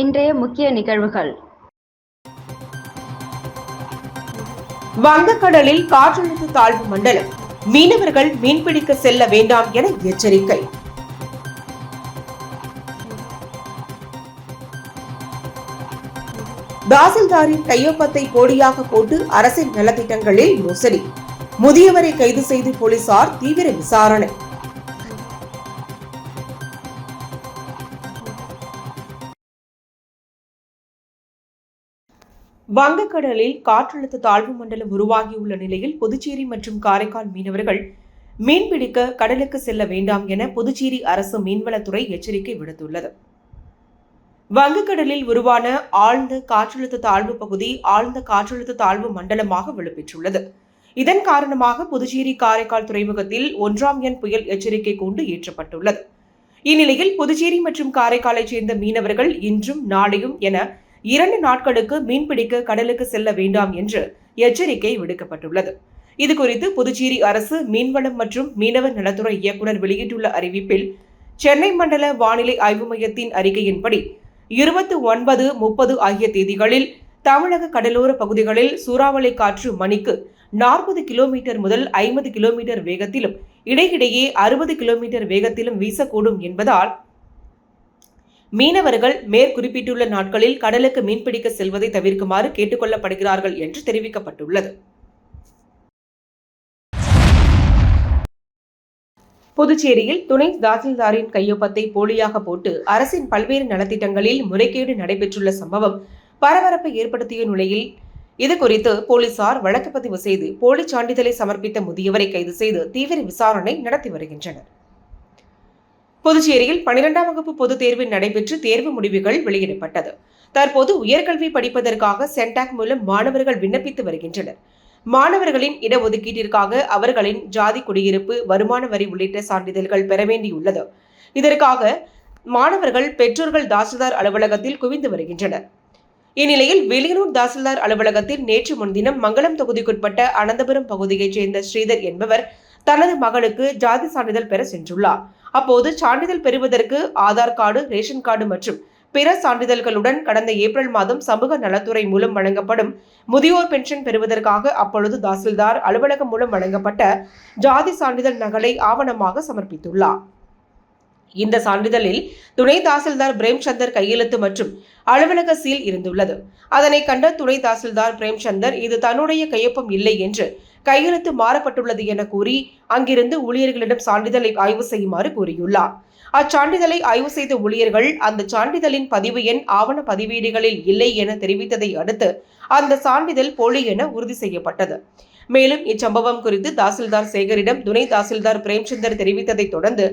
இன்றைய முக்கிய நிகழ்வுகள். வங்கக்கடலில் காற்றழுத்த தாழ்வு மண்டலம். மீனவர்கள் மீன்பிடிக்க செல்ல வேண்டாம் என எச்சரிக்கை. தாசில்தாரின் கையொப்பத்தை போடியாக போட்டு அரசின் நலத்திட்டங்களில் மோசடி. முதியவரை கைது செய்து போலீசார் தீவிர விசாரணை. வங்கக்கடலில் காற்றழுத்த தாழ்வு மண்டலம் உருவாகியுள்ள நிலையில் புதுச்சேரி மற்றும் காரைக்கால் மீனவர்கள் மீன்பிடிக்க கடலுக்கு செல்ல வேண்டாம் என புதுச்சேரி அரசு மீன்வளத்துறை எச்சரிக்கை விடுத்துள்ளது. வங்கக்கடலில் உருவான ஆழ்ந்த காற்றழுத்த தாழ்வு பகுதி ஆழ்ந்த காற்றழுத்த தாழ்வு மண்டலமாக வலுப்பெற்றுள்ளது இதன் காரணமாக புதுச்சேரி காரைக்கால் துறைமுகத்தில் ஒன்றாம் எண் புயல் எச்சரிக்கை கூண்டு ஏற்றப்பட்டுள்ளது. இந்நிலையில் புதுச்சேரி மற்றும் காரைக்காலைச் சேர்ந்த மீனவர்கள் இன்றும் நாளையும் என இரண்டு நாட்களுக்கு மீன்பிடிக்க கடலுக்கு செல்ல வேண்டாம் என்று எச்சரிக்கை விடுக்கப்பட்டுள்ளது. இதுகுறித்து புதுச்சேரி அரசு மீன்வளம் மற்றும் மீனவர் நலத்துறை இயக்குநர் வெளியிட்டுள்ள அறிவிப்பில் சென்னை மண்டல வானிலை ஆய்வு மையத்தின் அறிக்கையின்படி இருபத்தி ஒன்பது முப்பது ஆகிய தேதிகளில் தமிழக கடலோர பகுதிகளில் சூறாவளி காற்று மணிக்கு நாற்பது கிலோமீட்டர் முதல் ஐம்பது கிலோமீட்டர் வேகத்திலும் இடையிடையே அறுபது கிலோமீட்டர் வேகத்திலும் வீசக்கூடும் என்பதால் மீனவர்கள் மேற்குறிப்பிட்டுள்ள நாட்களில் கடலுக்கு மீன்பிடிக்க செல்வதை தவிர்க்குமாறு கேட்டுக்கொள்ளப்படுகிறார்கள் என்று தெரிவிக்கப்பட்டுள்ளது. புதுச்சேரியில் துணை தாசில்தாரின் கையொப்பத்தை போலியாக போட்டு அரசின் பல்வேறு நலத்திட்டங்களில் முறைகேடு நடைபெற்றுள்ள சம்பவம் பரபரப்பை ஏற்படுத்திய நிலையில் இது குறித்து போலீசார் வழக்கு பதிவு செய்து போலி சான்றிதழை சமர்ப்பித்த முதியவரை கைது செய்து தீவிர விசாரணை நடத்தி வருகின்றனர். புதுச்சேரியில் பனிரெண்டாம் வகுப்பு பொதுத் தேர்வு நடைபெற்று தேர்வு முடிவுகள் வெளியிடப்பட்டது. தற்போது உயர்கல்வி படிப்பதற்காக சென்டாக் மூலம் மாணவர்கள் விண்ணப்பித்து வருகின்றனர். மாணவர்களின் இடஒதுக்கீட்டிற்காக அவர்களின் ஜாதி குடியிருப்பு வருமான வரி உள்ளிட்ட சான்றிதழ்கள் பெற வேண்டியுள்ளது. இதற்காக மாணவர்கள் பெற்றோர்கள் தாசில்தார் அலுவலகத்தில் குவிந்து வருகின்றனர். இந்நிலையில் வெளியூர் தாசில்தார் அலுவலகத்தில் நேற்று முன்தினம் மங்களம் தொகுதிக்குட்பட்ட அனந்தபுரம் பகுதியைச் சேர்ந்த ஸ்ரீதர் என்பவர் தனது மகளுக்கு ஜாதி சான்றிதழ் பெற சென்றுள்ளார். அப்போது சான்றிதழ் பெறுவதற்கு ஆதார் கார்டு ரேஷன் கார்டு மற்றும் பிற சான்றிதழ்களுடன் கடந்த ஏப்ரல் மாதம் சமூக நலத்துறை மூலம் வழங்கப்படும் முதியோர் பென்ஷன் பெறுவதற்காக அப்பொழுது தாசில்தார் அலுவலகம் மூலம் வழங்கப்பட்ட ஜாதி சான்றிதழ் நகலை ஆவணமாக சமர்ப்பித்துள்ளார். இந்த சான்றிதழில் துணை தாசில்தார் பிரேம்சந்தர் கையெழுத்து மற்றும் அலுவலக சீல் இருந்துள்ளது. அதனை கண்ட துணை தாசில்தார் பிரேம்சந்தர் இது தன்னுடைய கையொப்பம் இல்லை என்று கையெழுத்து மாறப்பட்டுள்ளது என கூறி அங்கிருந்து ஊழியர்களிடம் சான்றிதழை ஆய்வு செய்யுமாறு கூறியுள்ளார். அச்சான்றிதழை ஆய்வு செய்த ஊழியர்கள் அந்த சான்றிதழின் பதிவு எண் ஆவண பதிவேடுகளில் இல்லை என தெரிவித்ததை அடுத்து அந்த சான்றிதழ் போலி என உறுதி செய்யப்பட்டது. மேலும் இச்சம்பவம் குறித்து தாசில்தார் சேகரிடம் துணை தாசில்தார் பிரேம்சந்தர் தெரிவித்ததை தொடர்ந்து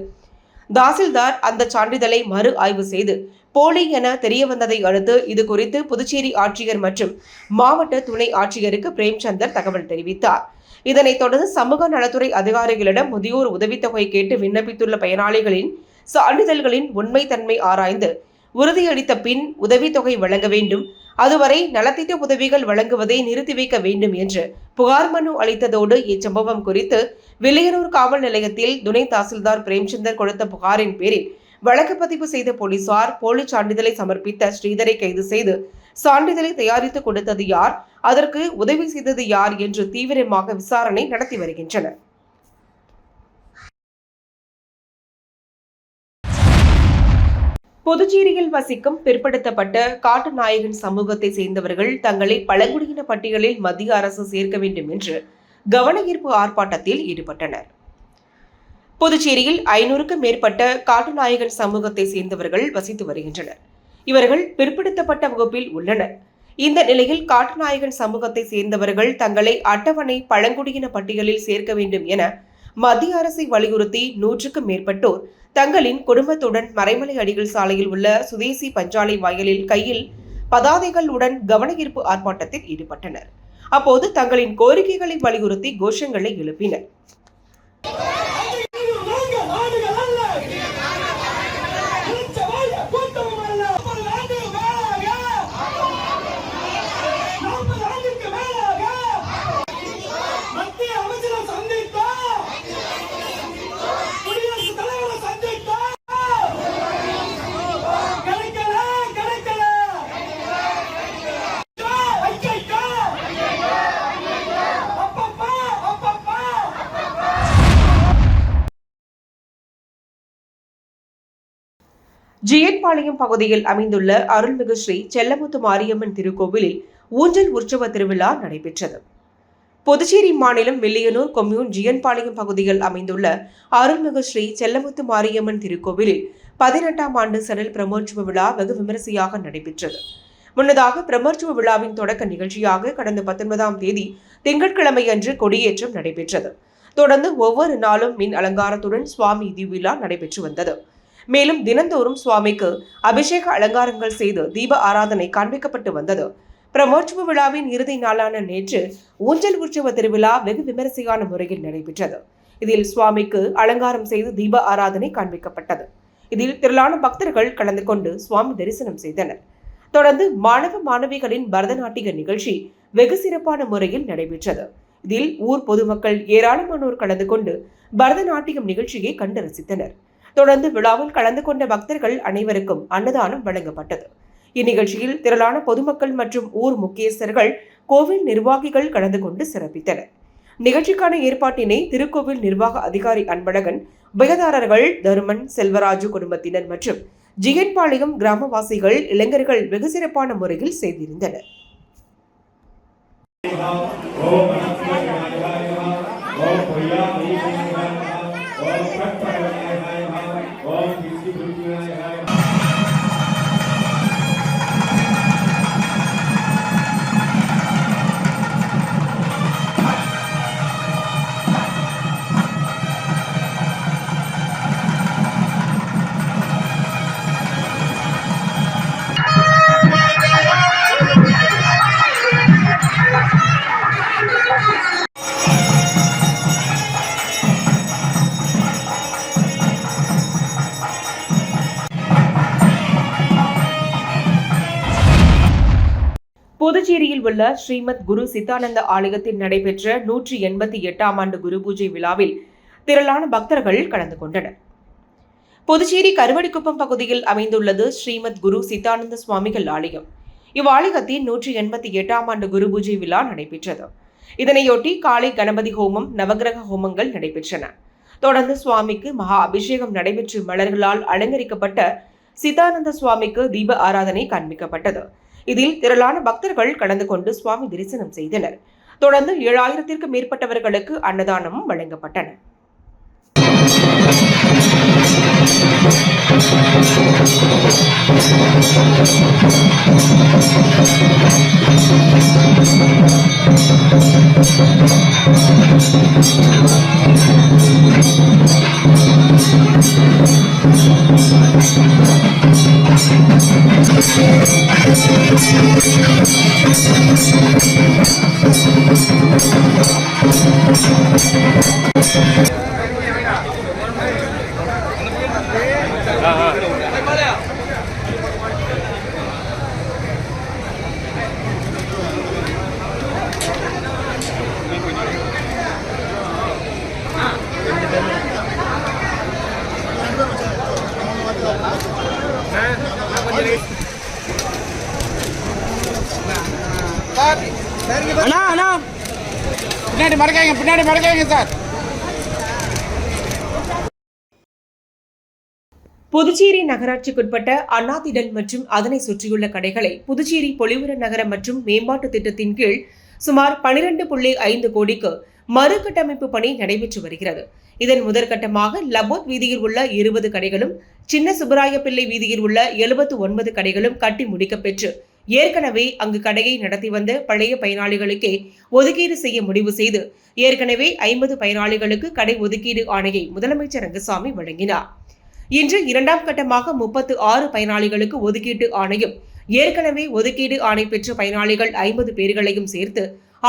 தாசில்தார் அந்த சான்றிதழை மறு ஆய்வு செய்து போலி என தெரிய வந்ததை அடுத்து இது குறித்து புதுச்சேரி ஆட்சியர் மற்றும் மாவட்ட துணை ஆட்சியருக்கு பிரேம்சந்தர் தகவல் தெரிவித்தார். இதனைத் தொடர்ந்து சமூக நலத்துறை அதிகாரிகளிடம் முதியோர் உதவித்தொகை கேட்டு விண்ணப்பித்துள்ள பயனாளிகளின் சான்றிதழ்களின் உண்மைத்தன்மை ஆராய்ந்து உறுதியளித்த பின் உதவித்தொகை வழங்க வேண்டும். அதுவரை நலத்திட்ட உதவிகள் வழங்குவதை நிறுத்தி வைக்க வேண்டும் என்று புகார் மனு அளித்ததோடு இச்சம்பவம் குறித்து வில்லியனூர் காவல் நிலையத்தில் துணை தாசில்தார் பிரேம்சந்தர் கொடுத்த புகாரின் பேரில் வழக்கு பதிவு செய்த போலீசார் போலி சான்றிதழை சமர்ப்பித்த ஸ்ரீதரை கைது செய்து சான்றிதழை தயாரித்து கொடுத்தது யார்? அதற்கு உதவி செய்தது யார்? என்று தீவிரமாக விசாரணை நடத்தி வருகின்றனர். புதுச்சேரியில் வசிக்கும் பிற்படுத்தப்பட்ட காட்டுநாயகன் சமூகத்தை சேர்ந்தவர்கள் தங்களை பழங்குடியின பட்டியலில் மத்திய அரசு சேர்க்க வேண்டும் என்று கவனஈர்ப்பு ஆர்ப்பாட்டத்தில் ஈடுபட்டனர். புதுச்சேரியில் ஐநூறுக்கும் மேற்பட்ட காட்டுநாயகன் சமூகத்தை சேர்ந்தவர்கள் வசித்து வருகின்றனர். இவர்கள் பிற்படுத்தப்பட்ட வகுப்பில் உள்ளனர். இந்த நிலையில் காட்டுநாயகன் சமூகத்தை சேர்ந்தவர்கள் தங்களை அட்டவணை பழங்குடியின பட்டியலில் சேர்க்க வேண்டும் என மத்திய அரசை வலியுறுத்தி நூற்றுக்கும் மேற்பட்டோர் தங்களின் குடும்பத்துடன் மறைமலை அடிகள் சாலையில் உள்ள சுதேசி பஞ்சாலை வயலில் கையில் பதாதைகளுடன் கவன ஈர்ப்பு ஆர்ப்பாட்டத்தில் ஈடுபட்டனர். அப்போது தங்களின் கோரிக்கைகளை வலியுறுத்தி கோஷங்களை எழுப்பினர். ஜிஎன்பாளையம் பகுதியில் அமைந்துள்ள அருள்மிகு ஸ்ரீ செல்லமுத்து மாரியம்மன் திருக்கோவிலில் ஊஞ்சல் உற்சவ திருவிழா நடைபெற்றது. புதுச்சேரி மாநிலம் வில்லியனூர் கொம்யூன் ஜியன்பாளையம் பகுதியில் அமைந்துள்ள அருள்மிகு ஸ்ரீ செல்லமுத்து மாரியம்மன் திருக்கோவிலில் பதினெட்டாம் ஆண்டு சடல் பிரமோற்சவ விழா வெகு விமரிசையாக நடைபெற்றது. முன்னதாக பிரமோற்சவ விழாவின் தொடக்க நிகழ்ச்சியாக கடந்த பத்தொன்பதாம் தேதி திங்கட்கிழமை அன்று கொடியேற்றம் நடைபெற்றது. தொடர்ந்து ஒவ்வொரு நாளும் மின் அலங்காரத்துடன் சுவாமி திருவிழா நடைபெற்று வந்தது. மேலும் தினந்தோறும் சுவாமிக்கு அபிஷேக அலங்காரங்கள் செய்து தீப ஆராதனை காண்பிக்கப்பட்டு வந்தது. பிரமோற்சவ விழாவின் இறுதி நாளான நேற்று ஊஞ்சல் உற்சவ திருவிழா வெகு விமரிசையான முறையில் நடைபெற்றது. இதில் சுவாமிக்கு அலங்காரம் செய்து தீப ஆராதனை காண்பிக்கப்பட்டது. இதில் திரளான பக்தர்கள் கலந்து கொண்டு சுவாமி தரிசனம் செய்தனர். தொடர்ந்து மாணவ மாணவிகளின் பரதநாட்டிய நிகழ்ச்சி வெகு சிறப்பான முறையில் நடைபெற்றது. இதில் ஊர் பொதுமக்கள் ஏராளமானோர் கலந்து கொண்டு பரதநாட்டியம் நிகழ்ச்சியை கண்டு ரசித்தனர். தொடர்ந்து விழாவில் கலந்து கொண்ட பக்தர்கள் அனைவருக்கும் அன்னதானம் வழங்கப்பட்டது. இந்நிகழ்ச்சியில் திரளான பொதுமக்கள் மற்றும் ஊர் முக்கியஸ்தர்கள் கோவில் நிர்வாகிகள் கலந்து கொண்டு சிறப்பித்தனர். நிகழ்ச்சிக்கான ஏற்பாட்டினை திருக்கோவில் நிர்வாக அதிகாரி அன்பழகன் உபயதாரர்கள் தருமன் செல்வராஜு குடும்பத்தினர் மற்றும் ஜிகன்பாளையம் கிராமவாசிகள் இளைஞர்கள் வெகு சிறப்பான முறையில் செய்திருந்தனர். புதுச்சேரியில் உள்ள ஸ்ரீமத் குரு சித்தானந்த ஆலயத்தில் நடைபெற்ற நூற்றி எண்பத்தி எட்டாம் ஆண்டு குரு பூஜை விழாவில் திரளான பக்தர்கள் கலந்து கொண்டனர். புதுச்சேரி கருவடிக்குப்பம் பகுதியில் அமைந்துள்ளது ஸ்ரீமத் குரு சித்தானந்த சுவாமிகள் ஆலயம். இவ்வாலயத்தின் நூற்றி எண்பத்தி எட்டாம் ஆண்டு குரு பூஜை விழா நடைபெற்றது. இதனையொட்டி காலை கணபதி ஹோமம் நவகிரக ஹோமங்கள் நடைபெற்றன. தொடர்ந்து சுவாமிக்கு மகா அபிஷேகம் நடைபெற்று மலர்களால் அலங்கரிக்கப்பட்ட சித்தானந்த சுவாமிக்கு தீப ஆராதனை காண்பிக்கப்பட்டது. இதில் திரளான பக்தர்கள் கலந்து கொண்டு சுவாமி தரிசனம் செய்தனர். தொடர்ந்து ஏழாயிரத்திற்கும் மேற்பட்டவர்களுக்கு அன்னதானமும் வழங்கப்பட்டன. சார் மறக்காங்க பின்னாடி மறக்காங்க சார். புதுச்சேரி நகராட்சிக்குட்பட்ட அண்ணாதிடல் மற்றும் அதனை சுற்றியுள்ள கடைகளை புதுச்சேரி பொலிவுர நகர மற்றும் மேம்பாட்டு திட்டத்தின் கீழ் சுமார் பனிரெண்டு புள்ளி ஐந்து கோடிக்கு மறுகட்டமைப்பு பணி நடைபெற்று வருகிறது. இதன் முதற்கட்டமாக லபோத் வீதியில் உள்ள இருபது கடைகளும் சின்ன சுப்பராயப்பிள்ளை வீதியில் உள்ள எழுபத்து ஒன்பது கடைகளும் கட்டி முடிக்கப்பெற்று ஏற்கனவே அங்கு கடையை நடத்தி வந்த பழைய பயனாளிகளுக்கே ஒதுக்கீடு செய்ய முடிவு செய்து ஏற்கனவே ஐம்பது பயனாளிகளுக்கு கடை ஒதுக்கீடு ஆணையை முதலமைச்சர் ரங்கசாமி வழங்கினார். இன்று இரண்டாம் கட்டமாக முப்பத்து ஆறு பயனாளிகளுக்கு ஒதுக்கீட்டு ஆணையும் ஏற்கனவே ஒதுக்கீடு ஆணை பெற்ற பயனாளிகள் ஐம்பது பேர்களையும் சேர்த்து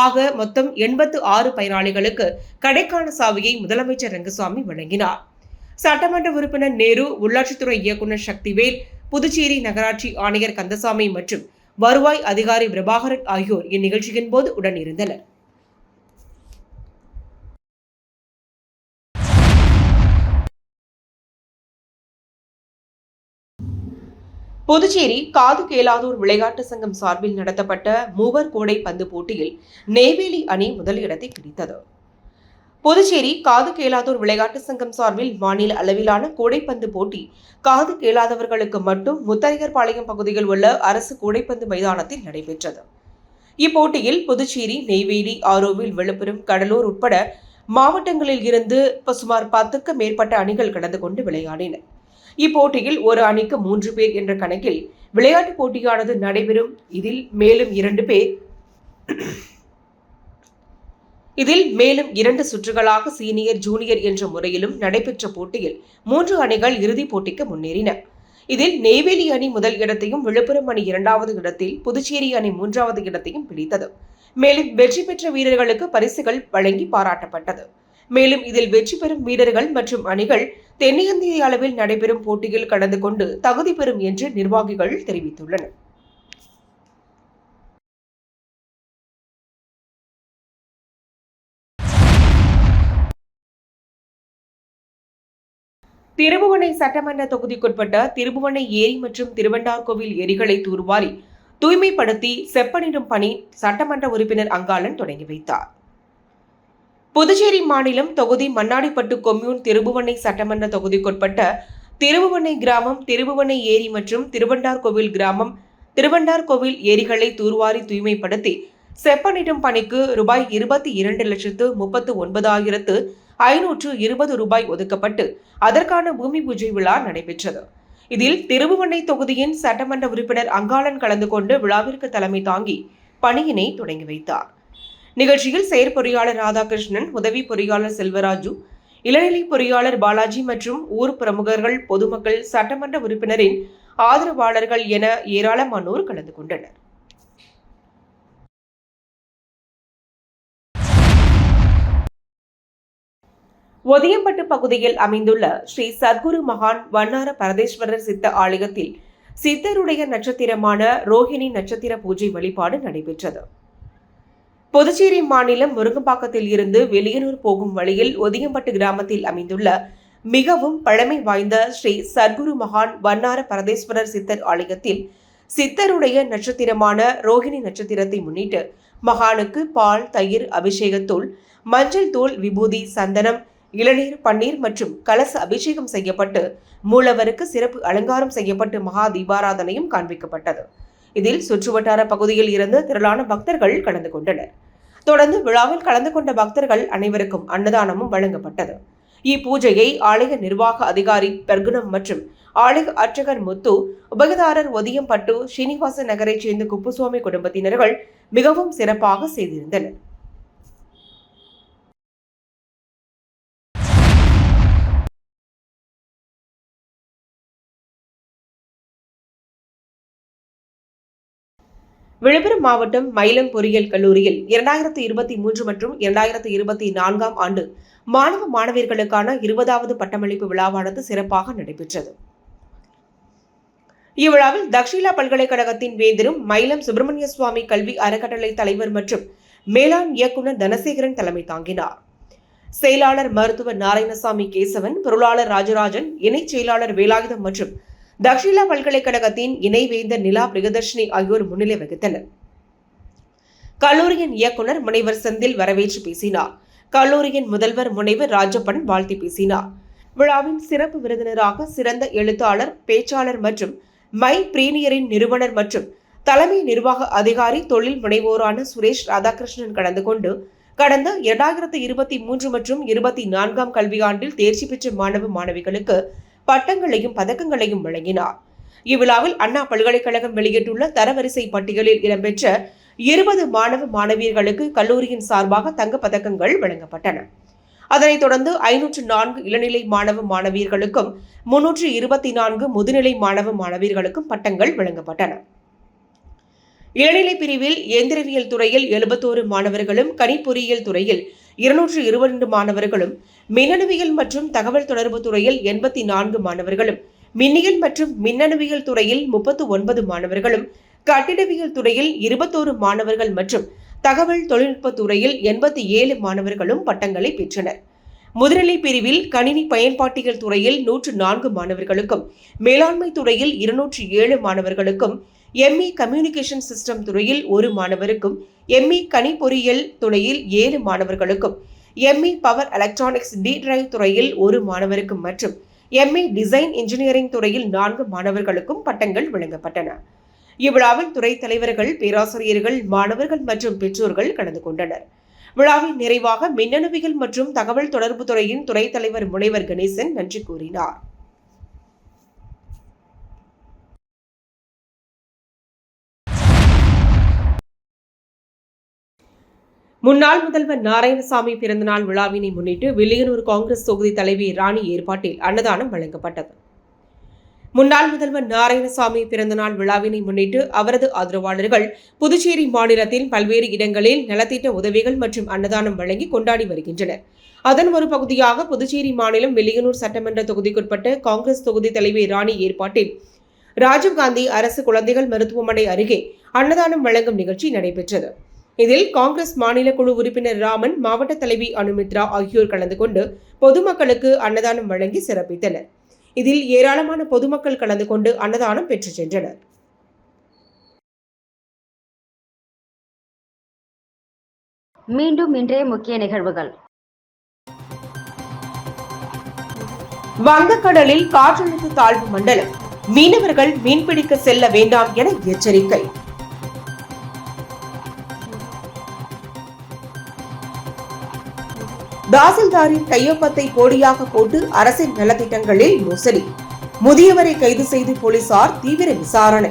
ஆக மொத்தம் எண்பத்து ஆறு பயனாளிகளுக்கு கடைக்கான சாவியை முதலமைச்சர் ரங்கசாமி வழங்கினார். சட்டமன்ற உறுப்பினர் நேரு உள்ளாட்சித்துறை இயக்குநர் சக்திவேல் புதுச்சேரி நகராட்சி ஆணையர் கந்தசாமி மற்றும் வருவாய் அதிகாரி பிரபாகரன் ஆகியோர் இந்நிகழ்ச்சியின் போது உடனிருந்தனர். புதுச்சேரி காது கேளாதோர் விளையாட்டு சங்கம் சார்பில் நடத்தப்பட்ட மூவர் கோடை பந்து போட்டியில் நெய்வேலி அணி முதலிடத்தை பிடித்தது. புதுச்சேரி காது கேளாதோர் விளையாட்டு சங்கம் சார்பில் மாநில அளவிலான கூடைப்பந்து போட்டி. காது கேளாதவர்களுக்கு மட்டும் முத்தரையர்பாளையம் பகுதியில் உள்ள அரசு கூடைப்பந்து மைதானத்தில் நடைபெற்றது. இப்போட்டியில் புதுச்சேரி நெய்வேலி ஆரோவில் விழுப்புரம் கடலூர் உட்பட மாவட்டங்களில் இருந்து சுமார் பத்துக்கு மேற்பட்ட அணிகள் கலந்து கொண்டு விளையாடின. இப்போட்டியில் ஒரு அணிக்கு மூன்று பேர் என்ற கணக்கில் விளையாட்டுப் போட்டியானது நடைபெறும். இதில் மேலும் இரண்டு பேர் இதில் மேலும் இரண்டு சுற்றுகளாக சீனியர் ஜூனியர் என்ற முறையிலும் நடைபெற்ற போட்டியில் மூன்று அணிகள் இறுதிப் போட்டிக்கு முன்னேறின. இதில் நெய்வேலி அணி முதல் இடத்தையும் விழுப்புரம் அணி இரண்டாவது இடத்தில் புதுச்சேரி அணி மூன்றாவது இடத்தையும் பிடித்தது. மேலும் வெற்றி பெற்ற வீரர்களுக்கு பரிசுகள் வழங்கி பாராட்டப்பட்டது. மேலும் இதில் வெற்றி பெறும் வீரர்கள் மற்றும் அணிகள் தென்னிந்திய அளவில் நடைபெறும் போட்டியில் கலந்து கொண்டு தகுதி பெறும் என்று நிர்வாகிகள் தெரிவித்துள்ளனர். திருபுவனை சட்டமன்ற தொகுதிக்குட்பட்ட திருபுவனை ஏரி மற்றும் திருவண்டார்கோவில் ஏரிகளை தூர்வாரி தூய்மைப்படுத்தி செப்பனிடும் பணி சட்டமன்ற உறுப்பினர் அங்காளன் தொடங்கி வைத்தார். புதுச்சேரி மாநிலம் தொகுதி மண்ணாடிப்பட்டு கொம்யூன் திருபுவனை சட்டமன்ற தொகுதிக்குட்பட்ட திருபுவனை கிராமம் திருபுவனை ஏரி மற்றும் திருவண்டார்கோவில் கிராமம் திருவண்டார்கோவில் ஏரிகளை தூர்வாரி தூய்மைப்படுத்தி செப்பனிடும் பணிக்கு ரூபாய் இருபத்தி இரண்டு லட்சத்து முப்பத்து ஒன்பதாயிரத்து ஐநூற்று இருபது ரூபாய் ஒதுக்கப்பட்டு அதற்கான பூமி பூஜை விழா நடைபெற்றது. இதில் திருபுவனை தொகுதியின் சட்டமன்ற உறுப்பினர் அங்காளன் கலந்து கொண்டு விழாவிற்கு தலைமை தாங்கி பணியினை தொடங்கி வைத்தார். நிகழ்ச்சியில் செயற்பொறியாளர் ராதாகிருஷ்ணன் உதவி பொறியாளர் செல்வராஜு இளநிலை பொறியாளர் பாலாஜி மற்றும் ஊர் பிரமுகர்கள் பொதுமக்கள் சட்டமன்ற உறுப்பினரின் ஆதரவாளர்கள் என ஏராளமானோர் கலந்து கொண்டனர். ஒதியம்பட்டு பகுதியில் அமைந்துள்ள ஸ்ரீ சத்குரு மகான் வண்ணார பரதேஸ்வரர் சித்த ஆலயத்தில் சித்தருடைய நட்சத்திரமான ரோஹிணி நட்சத்திர பூஜை வழிபாடு நடைபெற்றது. புதுச்சேரி மாநிலம் முருங்கம்பாக்கத்தில் இருந்து வெளியனூர் போகும் வழியில் ஒதியம்பட்டு கிராமத்தில் அமைந்துள்ள மிகவும் பழமை வாய்ந்த ஸ்ரீ சத்குரு மகான் வண்ணார பரதேஸ்வரர் சித்தர் ஆலயத்தில் சித்தருடைய நட்சத்திரமான ரோஹிணி நட்சத்திரத்தை முன்னிட்டு மகானுக்கு பால் தயிர் அபிஷேகத்தூள் மஞ்சள் தூள் விபூதி சந்தனம் இளநீர் பன்னீர் மற்றும் கலச அபிஷேகம் செய்யப்பட்டு மூலவருக்கு சிறப்பு அலங்காரம் செய்யப்பட்டு மகா தீபாராதனையும் காண்பிக்கப்பட்டது. இதில் சுற்றுவட்டார பகுதியில் இருந்து திரளான பக்தர்கள் கலந்து கொண்டனர். தொடர்ந்து விழாவில் கலந்து கொண்ட பக்தர்கள் அனைவருக்கும் அன்னதானமும் வழங்கப்பட்டது. இப்பூஜையை ஆலய நிர்வாக அதிகாரி பெர்குணம் மற்றும் ஆலய அர்ச்சகர் முத்து உபயதாரர் ஒதியம்பட்டு ஸ்ரீனிவாச நகரைச் சேர்ந்த குப்புசுவாமி குடும்பத்தினர்கள் மிகவும் சிறப்பாக செய்திருந்தனர். விழுப்புரம் மாவட்டம் மயிலம் பொறியியல் கல்லூரியில் இரண்டாயிரத்தி இருபத்தி மூன்று மற்றும் இரண்டாயிரத்தி இருபத்தி நான்காம் ஆண்டு மாணவ மாணவியர்களுக்கான இருபதாவது பட்டமளிப்பு விழாவானது சிறப்பாக நடைபெற்றது. இவ்விழாவில் தக்ஷிலா பல்கலைக்கழகத்தின் வேந்தரும் மயிலம் சுப்பிரமணிய சுவாமி கல்வி அறக்கட்டளை தலைவர் மற்றும் மேலாண் இயக்குநர் தனசேகரன் தலைமை தாங்கினார். செயலாளர் மருத்துவர் நாராயணசாமி கேசவன் பொருளாளர் ராஜராஜன் இணைச் செயலாளர் வேலாயுதம் மற்றும் தக்ஷிலா பல்கலைக்கழகத்தின் இணைவேந்தர் நிலா பிரியதர்ஷினி ஆகியோர் முன்னிலை வகித்தனர். கல்லூரியின் இயக்குனர் முனைவர் செந்தில் வரவேற்று பேசினார். கல்லூரியின் முதல்வர் முனைவர் ராஜப்பன் வாழ்த்தி பேசினார். விழாவின் சிறப்பு விருந்தினராக சிறந்த எழுத்தாளர் பேச்சாளர் மற்றும் மை பிரீமியரின் நிறுவனர் மற்றும் தலைமை நிர்வாக அதிகாரி தொழில் முனைவோரான சுரேஷ் ராதாகிருஷ்ணன் கலந்து கொண்டு கடந்த இரண்டாயிரத்தி இருபத்தி மூன்று மற்றும் இருபத்தி நான்காம் கல்வியாண்டில் தேர்ச்சி பெற்ற மாணவ மாணவிகளுக்கு பட்டங்களையும் பதக்கங்களையும் வழங்கினார். இவ்விழாவில் அண்ணா பல்கலைக்கழகம் வெளியிட்டுள்ள தரவரிசை பட்டியலில் இடம்பெற்ற இருபது மாணவ மாணவியர்களுக்கு கல்லூரியின் சார்பாக தங்கப் பதக்கங்கள் வழங்கப்பட்டன. அதனைத் தொடர்ந்து ஐநூற்று நான்கு இளநிலை மாணவ மாணவியர்களுக்கும் முன்னூற்று இருபத்தி நான்கு முதுநிலை மாணவ மாணவியர்களுக்கும் பட்டங்கள் வழங்கப்பட்டன. இளநிலை பிரிவில் இயந்திரவியல் துறையில் எழுபத்தோரு மாணவர்களும் கணிப்பொறியியல் துறையில் இருநூற்று இருபது மாணவர்களும் மின்னணுவியல் மற்றும் தகவல் தொடர்பு துறையில் எண்பத்தி நான்கு மாணவர்களும் மின்னியல் மற்றும் மின்னணுவியல் துறையில் முப்பத்து ஒன்பது மாணவர்களும் கட்டிடவியல் துறையில் இருபத்தோரு மாணவர்கள் மற்றும் தகவல் தொழில்நுட்ப துறையில் எண்பத்தி ஏழு மாணவர்களும் பட்டங்களை பெற்றனர். முதுநிலை பிரிவில் கணினி பயன்பாட்டியல் துறையில் நூற்று நான்கு மாணவர்களுக்கும் மேலாண்மை துறையில் இருநூற்று ஏழு மாணவர்களுக்கும் எம்இ கம்யூனிகேஷன் சிஸ்டம் துறையில் ஒரு மாணவருக்கும் எம்இ கணிப்பொறியியல் துறையில் ஏழு மாணவர்களுக்கும் எம்இ பவர் எலக்ட்ரானிக்ஸ் டி டிரைவ் துறையில் ஒரு மாணவருக்கும் மற்றும் எம்இ டிசைன் இன்ஜினியரிங் துறையில் நான்கு மாணவர்களுக்கும் பட்டங்கள் வழங்கப்பட்டன. இவ்விழாவில் துறை தலைவர்கள் பேராசிரியர்கள் மாணவர்கள் மற்றும் பெற்றோர்கள் கலந்து கொண்டனர். விழாவின் நிறைவாக மின்னணுவியல் மற்றும் தகவல் தொடர்பு துறையின் துறை தலைவர் முனைவர் கணேசன் நன்றி கூறினார். முன்னாள் முதல்வர் நாராயணசாமி பிறந்தநாள் விழாவினை முன்னிட்டு வில்லியனூர் காங்கிரஸ் தொகுதி தலைவி ராணி ஏற்பாட்டில் அன்னதானம் வழங்கப்பட்டது. முன்னாள் முதல்வர் நாராயணசாமி பிறந்தநாள் விழாவினை முன்னிட்டு அவரது ஆதரவாளர்கள் புதுச்சேரி மாநிலத்தில் பல்வேறு இடங்களில் நலத்திட்ட உதவிகள் மற்றும் அன்னதானம் வழங்கி கொண்டாடி வருகின்றனர். அதன் ஒரு பகுதியாக புதுச்சேரி மாநிலம் வில்லியனூர் சட்டமன்ற தொகுதிக்குட்பட்ட காங்கிரஸ் தொகுதி தலைவி ராணி ஏற்பாட்டில் ராஜீவ்காந்தி அரசு குழந்தைகள் மருத்துவமனை அருகே அன்னதானம் வழங்கும் நிகழ்ச்சி நடைபெற்றது. இதில் காங்கிரஸ் மாநில குழு உறுப்பினர் ராமன் மாவட்ட தலைவி அனுமித்ரா ஆகியோர் கலந்து கொண்டு பொதுமக்களுக்கு அன்னதானம் வழங்கி சிறப்பித்தனர். இதில் ஏராளமான பொதுமக்கள் கலந்து கொண்டு அன்னதானம் பெற்று சென்றனர். மீண்டும் இன்றைய முக்கிய நிகழ்வுகள். வங்கக்கடலில் காற்றழுத்த தாழ்வு மண்டலம் மீனவர்கள் மீன்பிடிக்க செல்ல வேண்டாம் என எச்சரிக்கை. தாசில்தாரின் கையொப்பத்தை போடியாக போட்டு அரசின் நலத்திட்டங்களில் மோசடி. முதியவரை கைது செய்து போலீசார் தீவிர விசாரணை.